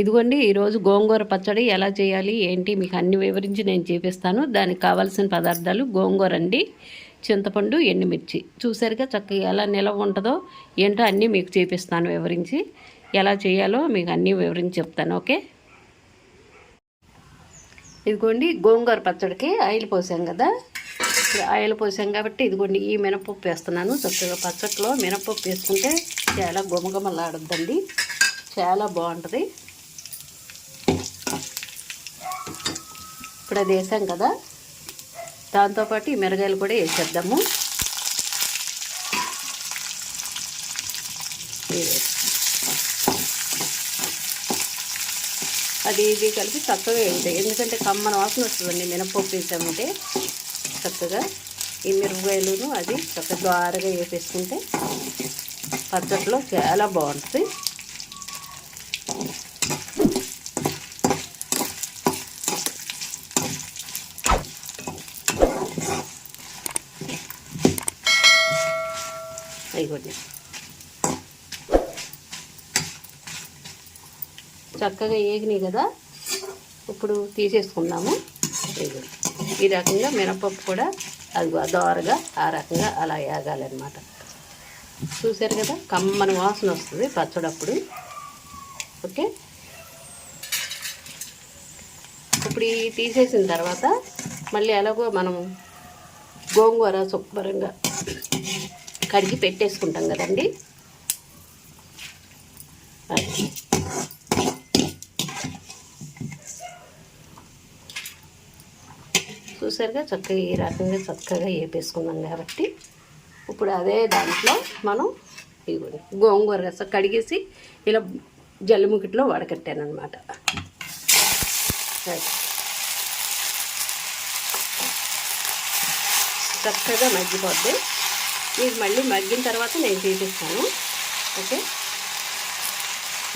ఇదిగోండి ఈరోజు గోంగూర పచ్చడి ఎలా చేయాలి ఏంటి మీకు అన్ని వివరించి నేను చూపిస్తాను. దానికి కావాల్సిన పదార్థాలు గోంగూర అండి చింతపండు ఎండుమిర్చి. చూసారుగా చక్కగా ఎలా నిలవ ఉంటుందో ఏంటో అన్నీ మీకు చూపిస్తాను వివరించి. ఎలా చేయాలో మీకు అన్నీ వివరించి చెప్తాను ఓకే? ఇదిగోండి గోంగూర పచ్చడికి ఆయిల్ పోసాం కదా. ఆయిల్ పోసాం కాబట్టి ఇదిగోండి ఈ మినపప్పు వేస్తున్నాను. చక్కగా పచ్చట్లో మినపప్పు వేసుకుంటే చాలా గుమగుమలాడద్దండి చాలా బాగుంటుంది. ఇప్పుడు అది వేసాం కదా. దాంతోపాటు ఈ మిరగాయలు కూడా వేసేద్దాము. అది ఇది కలిపి చక్కగా వేస్తాయి ఎందుకంటే కమ్మన వాసన వస్తుందండి మినపప్పు వేసామంటే చక్కగా. ఈ మిరపకాయలును అది చక్కగా ద్వారగా వేపేసుకుంటే పచ్చట్లో చాలా బాగుంటుంది. అయిపోయింది చక్కగా ఏగినాయి కదా? ఇప్పుడు తీసేసుకుందాము. ఇదిగోండి. ఈ రకంగా మినపప్పు కూడా అది దోరగా ఆ రకంగా అలా ఏగాలన్నమాట. చూశారు కదా? కమ్మని వాసన వస్తుంది పచ్చడప్పుడు. ఓకే? ఇప్పుడు ఈ తీసేసిన తర్వాత మళ్ళీ ఎలాగో మనం గోంగూర శుభ్రంగా కడిగి పెట్టేసుకుంటాం కదండి. చూసారుగా చక్కగా ఈ రకంగా చక్కగా వేపేసుకున్నాం కాబట్టి ఇప్పుడు అదే దాంట్లో మనం ఇదిగోండి గోంగూర రస కడిగేసి ఇలా జల్లిముకిట్లో వడకట్టాను అనమాట చక్కగా మగ్గిపోద్ది. ఇది మళ్ళీ మగ్గిన తర్వాత నేను చూపిస్తాను ఓకే?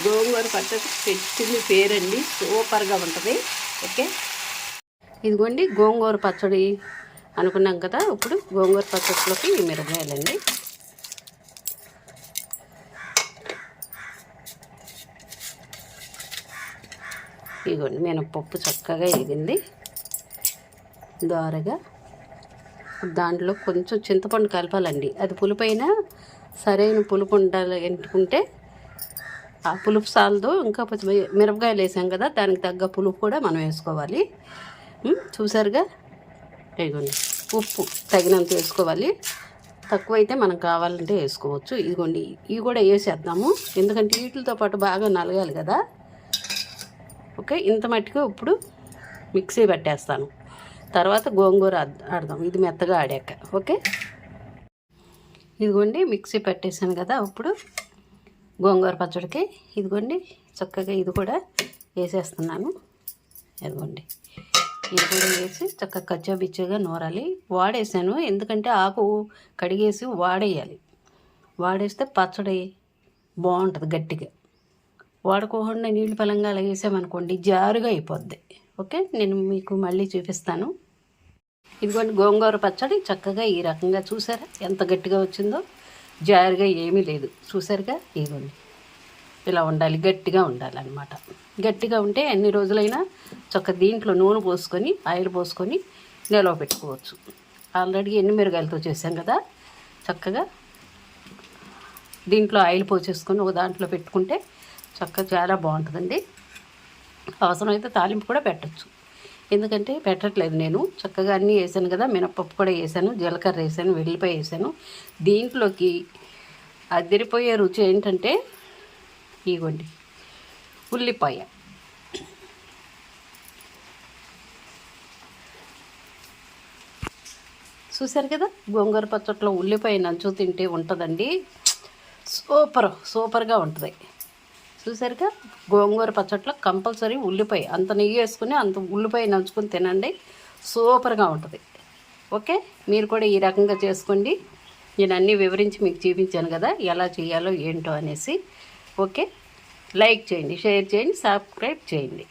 గోంగూర పచ్చడి పెట్టింది పేరండి. సూపర్గా ఉంటుంది. ఓకే? ఇదిగోండి గోంగూర పచ్చడి అనుకున్నాం కదా ఇప్పుడు గోంగూర పచ్చడిలోకి మిరపకాయలండి. ఇదిగోండి మినపప్పు చక్కగా ఎగింది దోరగా దాంట్లో కొంచెం చింతపండు కలపాలండి. అది పులుపైన సరైన పులుపు ఉండాలి ఎంటుకుంటే ఆ పులుపు సాల్దు ఇంకా కొంచెం మిరపకాయలు వేసాం కదా దానికి తగ్గ పులుపు కూడా మనం వేసుకోవాలి. చూసారుగా? ఇదిగోండి ఉప్పు తగినంత వేసుకోవాలి. తక్కువ అయితే మనం కావాలంటే వేసుకోవచ్చు. ఇదిగోండి ఇవి కూడా వేసేద్దాము. ఎందుకంటే వీటితో పాటు బాగా నలగాలి కదా. ఓకే ఇంత మట్టుకు ఇప్పుడు మిక్సీ పట్టేస్తాను. తర్వాత గోంగూర ఆడదాం. ఇది మెత్తగా ఆడాక. ఓకే? ఇదిగోండి మిక్సీ పెట్టేసాను కదా ఇప్పుడు గోంగూర పచ్చడికి. ఇదిగోండి చక్కగా ఇది కూడా వేసేస్తున్నాను. ఇదిగోండి. ఇది కూడా వేసి చక్కగా కచ్చాబిచ్చగా నూరాలి. వాడేసాను. ఎందుకంటే ఆకు కడిగేసి వాడేయాలి. వాడేస్తే పచ్చడి బాగుంటుంది గట్టిగా. వాడుకోకుండా నీళ్ళు పలంగా అలాగేసామనుకోండి జారుగా అయిపోద్ది. ఓకే? నేను మీకు మళ్ళీ చూపిస్తాను. ఇదిగోండి గోంగూర పచ్చడి చక్కగా ఈ రకంగా చూసారా? ఎంత గట్టిగా వచ్చిందో. జారుగా ఏమీ లేదు. చూసారుగా? ఇదిగోండి. ఇలా ఉండాలి గట్టిగా ఉండాలన్నమాట. గట్టిగా ఉంటే ఎన్ని రోజులైనా చక్క దీంట్లో నూనె పోసుకొని ఆయిల్ పోసుకొని నిలవ పెట్టుకోవచ్చు. ఆల్రెడీ ఎన్ని మిరగాయలతో చేసాం కదా? చక్కగా దీంట్లో ఆయిల్ పోసేసుకొని ఒక దాంట్లో పెట్టుకుంటే చక్కగా చాలా బాగుంటుందండి. అవసరమైతే తాలింపు కూడా పెట్టచ్చు. ఎందుకంటే పెట్టట్లేదు నేను. చక్కగా అన్నీ వేసాను కదా మినపప్పు కూడా వేసాను జీలకర్ర వేసాను వెల్లిపాయ వేసాను. దీంట్లోకి అదిరిపోయే రుచి ఏంటంటే ఇగోండి ఉల్లిపాయ. చూశారు కదా గోంగూర పచ్చట్లో ఉల్లిపాయ నంచు తింటే ఉంటుందండి. సూపర్ సూపర్గా ఉంటుంది. చూసారుగా? గోంగూర పచ్చట్లో కంపల్సరీ ఉల్లిపాయ. అంత నెయ్యి వేసుకుని అంత ఉల్లిపాయ నంచుకొని తినండి. సూపర్గా ఉంటుంది. ఓకే? మీరు కూడా ఈ రకంగా చేసుకోండి. నేను అన్నీ వివరించి మీకు చూపించాను కదా ఎలా చేయాలో ఏంటో అనేసి. ఓకే? లైక్ చేయండి షేర్ చేయండి సబ్స్క్రైబ్ చేయండి.